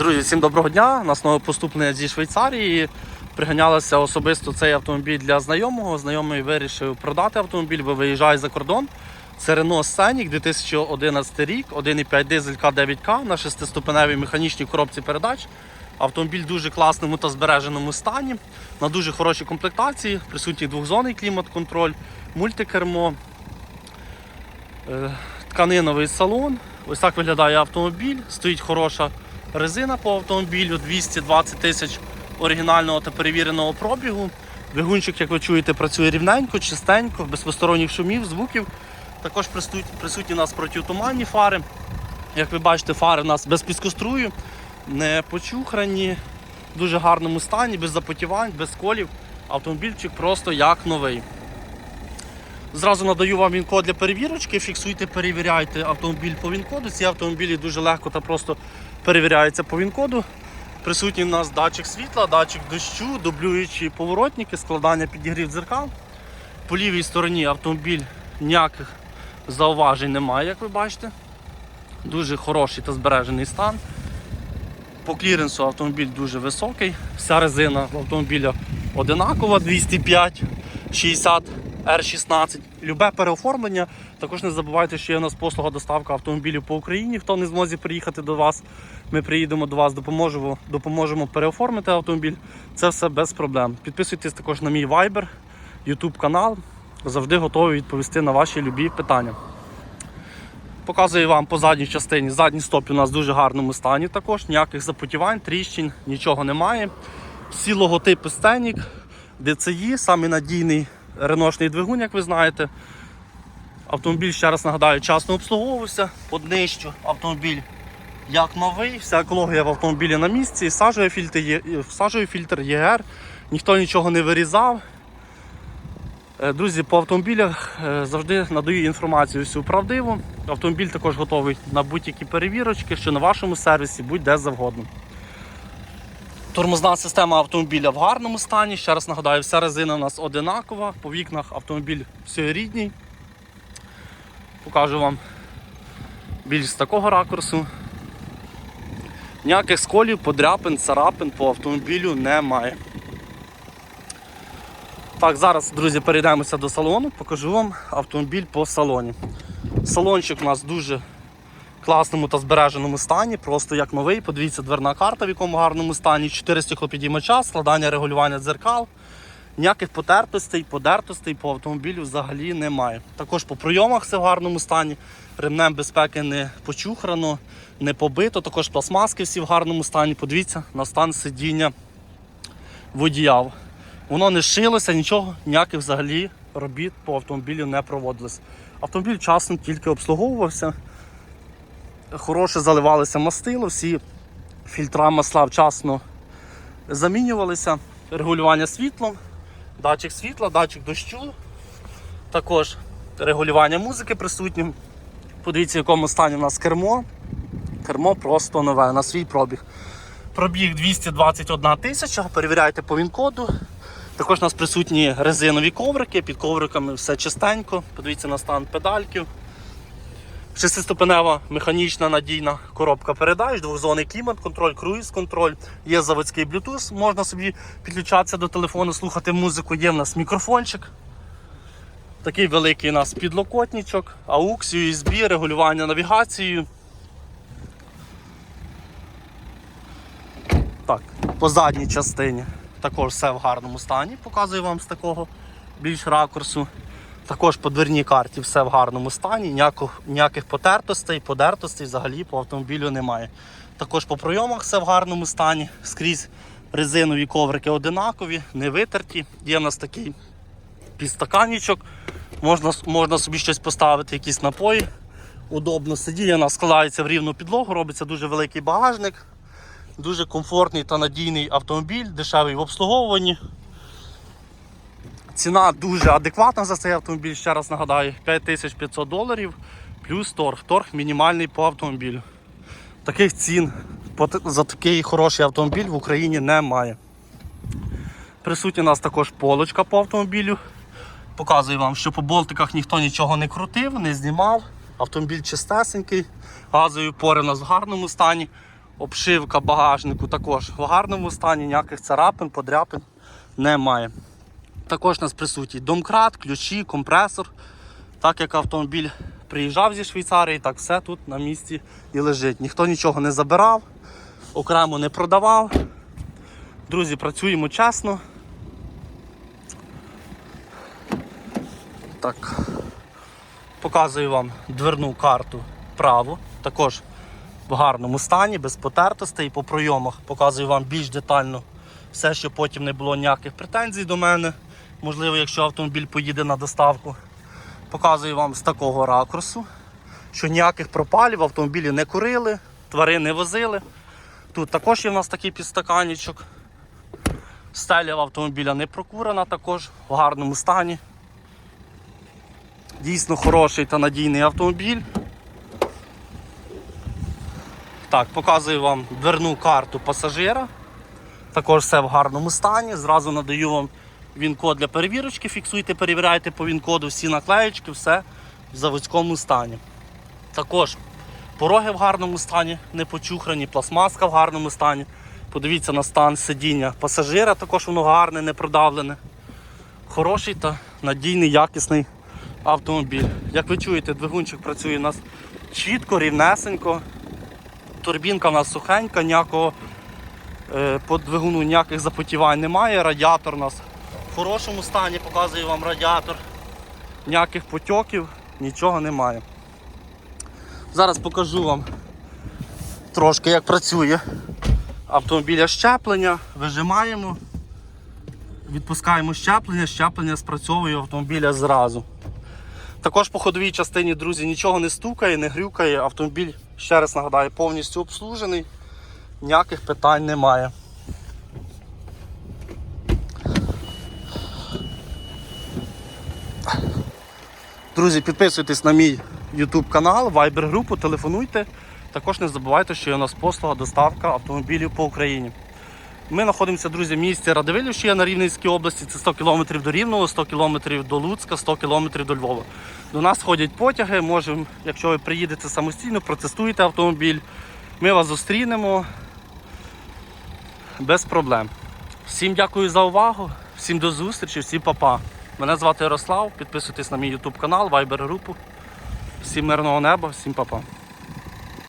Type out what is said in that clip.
Друзі, всім доброго дня. Нас поступлення зі Швейцарії. Приганялося особисто цей автомобіль для знайомого. Знайомий вирішив продати автомобіль, бо виїжджає за кордон. Це Renault Scenic 2011 рік, 1,5 дизель К9К на шестиступеневій механічній коробці передач. Автомобіль в дуже класному та збереженому стані, на дуже хорошій комплектації, присутній двохзонний клімат-контроль, мультикермо, е, тканиновий салон. Ось так виглядає автомобіль. Стоїть хороша резина по автомобілю 220 тисяч оригінального та перевіреного пробігу. Двигунчик, як ви чуєте, працює рівненько, чистенько, без посторонніх шумів, звуків. Також присутні, у нас протитуманні фари. Як ви бачите, фари у нас без піскострую, не почухрані, в дуже гарному стані, без запотівань, без колів. Автомобільчик просто як новий. Зразу надаю вам він-код для перевірочки. Фіксуйте, перевіряйте автомобіль по він-коду. Ці автомобілі дуже легко та просто перевіряються по він-коду. Присутній у нас датчик світла, датчик дощу, дублюючі поворотники, складання підігрів дзеркал. По лівій стороні автомобіль ніяких зауважень немає, як ви бачите. Дуже хороший та збережений стан. По кліренсу автомобіль дуже високий. Вся резина в автомобіля одинакова 205 60 R16. Любе переоформлення. Також не забувайте, що є у нас послуга доставка автомобілів по Україні. Хто не зможе приїхати до вас, ми приїдемо до вас, допоможемо, допоможемо переоформити автомобіль. Це все без проблем. Підписуйтесь також на мій Viber, YouTube канал. Завжди готовий відповісти на ваші любі питання. Показую вам по задній частині. Задній стоп у нас в дуже гарному стані також, ніяких запотівань, тріщин, нічого немає. Всі логотипи Scenic, DCI, самий надійний реношний двигун, як ви знаєте. Автомобіль, ще раз нагадаю, часно обслуговувався. Поднищу автомобіль як новий, вся екологія в автомобілі на місці, сажовий фільтр, сажовий фільтр ЄГР, ніхто нічого не вирізав. Е, Друзі, по автомобілях е, завжди надаю інформацію всю правдиву. Автомобіль також готовий на будь-які перевірочки, що на вашому сервісі, будь-де завгодно. Тормозна система автомобіля в гарному стані. Ще раз нагадаю, вся резина у нас одинакова. По вікнах автомобіль всеорідній. Покажу вам більш з такого ракурсу. Ніяких сколів, подряпин, царапин по автомобілю немає. Так, зараз, друзі, перейдемося до салону, покажу вам автомобіль по салоні. Салончик у нас дуже класному та збереженому стані, просто як новий. Подивіться, дверна карта в якому гарному стані, 4 стеклопідіймача, складання регулювання дзеркал. Ніяких потертостей, подертостей по автомобілю взагалі немає. Також по прийомах все в гарному стані. Ремнем безпеки не почухрано, не побито. Також пластмаски всі в гарному стані. Подивіться на стан сидіння водія. Воно не шилося, нічого, ніяких взагалі робіт по автомобілю не проводилось. Автомобіль часом тільки обслуговувався. Хороше заливалося мастило, всі фільтра масла вчасно замінювалися. Регулювання світлом, датчик світла, датчик дощу. Також регулювання музики присутнє. Подивіться, в якому стані у нас кермо. Кермо просто нове на свій пробіг. Пробіг 221 тисяча, перевіряйте по він-коду. Також у нас присутні резинові коврики, під ковриками все чистенько. Подивіться на стан педальків. Шестиступенева механічна надійна коробка передач, двохзонний клімат-контроль, круїз-контроль, є заводський Bluetooth, можна собі підключатися до телефону, слухати музику, є в нас мікрофончик. Такий великий у нас підлокотничок, AUX, USB, регулювання навігацією. Так, по задній частині також все в гарному стані. Показую вам з такого більш ракурсу. Також по дверній карті все в гарному стані, ніяких, ніяких потертостей, подертостей взагалі по автомобілю немає. Також по пройомах все в гарному стані, скрізь резинові коврики одинакові, не витерті. Є в нас такий підстаканічок, можна, можна собі щось поставити, якісь напої. Удобно сидіння, у нас складається в рівну підлогу, робиться дуже великий багажник. Дуже комфортний та надійний автомобіль, дешевий в обслуговуванні. Ціна дуже адекватна за цей автомобіль, ще раз нагадаю, 5500 доларів плюс торг. Торг мінімальний по автомобілю. Таких цін за такий хороший автомобіль в Україні немає. Присутня у нас також полочка по автомобілю. Показую вам, що по болтиках ніхто нічого не крутив, не знімав. Автомобіль чистесенький, газові пори у нас в гарному стані. Обшивка багажнику також в гарному стані, ніяких царапин, подряпин немає. Також у нас присутній домкрат, ключі, компресор. Так як автомобіль приїжджав зі Швейцарії, так все тут на місці і лежить. Ніхто нічого не забирав, окремо не продавав. Друзі, працюємо чесно. Так. Показую вам дверну карту праву. Також в гарному стані, без потертостей. По пройомах показую вам більш детально все, щоб потім не було ніяких претензій до мене. Можливо, якщо автомобіль поїде на доставку. Показую вам з такого ракурсу, що ніяких пропалів автомобілі не курили, тварин не возили. Тут також є в нас такий підстаканічок. Стеля автомобіля не прокурена, також в гарному стані. Дійсно хороший та надійний автомобіль. Так, показую вам дверну карту пасажира. Також все в гарному стані. Зразу надаю вам він-код для перевірочки. Фіксуйте, перевіряйте по він-коду всі наклеєчки, все в заводському стані. Також пороги в гарному стані, не почухрані, пластмаска в гарному стані. Подивіться на стан сидіння пасажира, також воно гарне, не продавлене. Хороший та надійний, якісний автомобіль. Як ви чуєте, двигунчик працює у нас чітко, рівнесенько. Турбінка у нас сухенька, ніякого е, по двигуну ніяких запотівань немає. Радіатор у нас в хорошому стані, показую вам радіатор. Ніяких потьоків, нічого немає. Зараз покажу вам трошки як працює автомобіля щеплення. Вижимаємо, відпускаємо щеплення, щеплення спрацьовує автомобіля зразу. Також по ходовій частині, друзі, нічого не стукає, не грюкає. Автомобіль, ще раз нагадаю, повністю обслужений, ніяких питань немає. Друзі, підписуйтесь на мій YouTube канал, Viber групу, телефонуйте. Також не забувайте, що є у нас послуга доставка автомобілів по Україні. Ми знаходимося, друзі, в місті Радивилів, що є на Рівненській області. Це 100 км до Рівного, 100 км до Луцька, 100 км до Львова. До нас ходять потяги. Можемо, якщо ви приїдете самостійно, протестуєте автомобіль. Ми вас зустрінемо без проблем. Всім дякую за увагу, всім до зустрічі, всім па-па. Мене звати Ярослав. Підписуйтесь на мій YouTube канал, Viber групу. Всім мирного неба, всім па-па.